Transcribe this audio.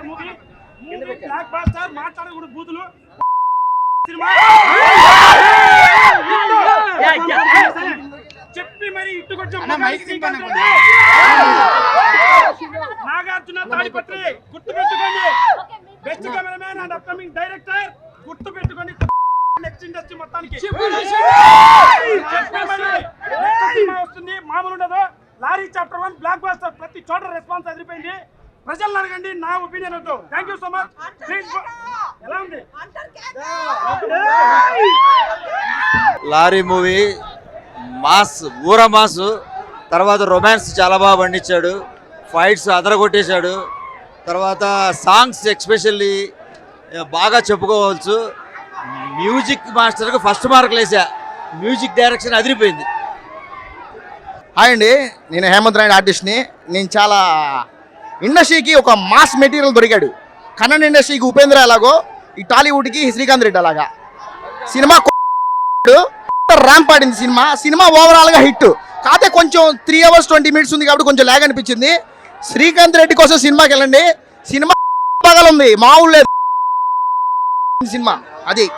Movie movie black buster మాట్లాడకూడదు బూతులు cinema చెప్పి మరి ఇట్టు కొంచెం నాగార్జున తాడిపత్రి గుర్తు పెట్టుకోండి best cameraman and upcoming director గుర్తు పెట్టుకోండి నెక్స్ట్ ఇండస్ట్రీ మొత్తానికి వస్తుంది మామూలు ఉండదు. Lorry chapter one blockbuster ప్రతి చోట రెస్పాన్స్ అదిరిపోయింది. ప్రజలను అడగండి నా ఒపీనియన్ వద్దు. Thank you so much please ఎలా ఉంది? లారీ మూవీ మాస్ ఊర మాస్ తర్వాత రొమాన్స్ చాలా బాగా పండించాడు. ఫైట్స్ అదరగొట్టేశాడు. తర్వాత సాంగ్స్ ఎక్స్పెషల్లీ బాగా చెప్పుకోవచ్చు. మ్యూజిక్ మాస్టర్కి ఫస్ట్ మార్కులు వేసా మ్యూజిక్ డైరెక్షన్ అదిరిపోయింది. హాయ్ అండి నేను హేమంత్ రాయుడు ఆర్టిస్ట్ని. నేను చాలా ఇండస్ట్రీకి ఒక మాస్ మెటీరియల్ దొరికాడు. కన్నడ ఇండస్ట్రీకి ఉపేంద్ర ఎలాగో ఈ టాలీవుడ్కి శ్రీకాంత్ రెడ్డి అలాగా. సినిమా ర్యాంప్ ఆడింది సినిమా. సినిమా ఓవరాల్గా హిట్. కాకపోతే కొంచెం త్రీ అవర్స్ ట్వంటీ మినిట్స్ ఉంది కాబట్టి కొంచెం లాగ్ అనిపించింది. శ్రీకాంత్ రెడ్డి కోసం సినిమాకి వెళ్ళండి. సినిమా పగలుంది మామూలు ఊళ్ళో సినిమా. అది.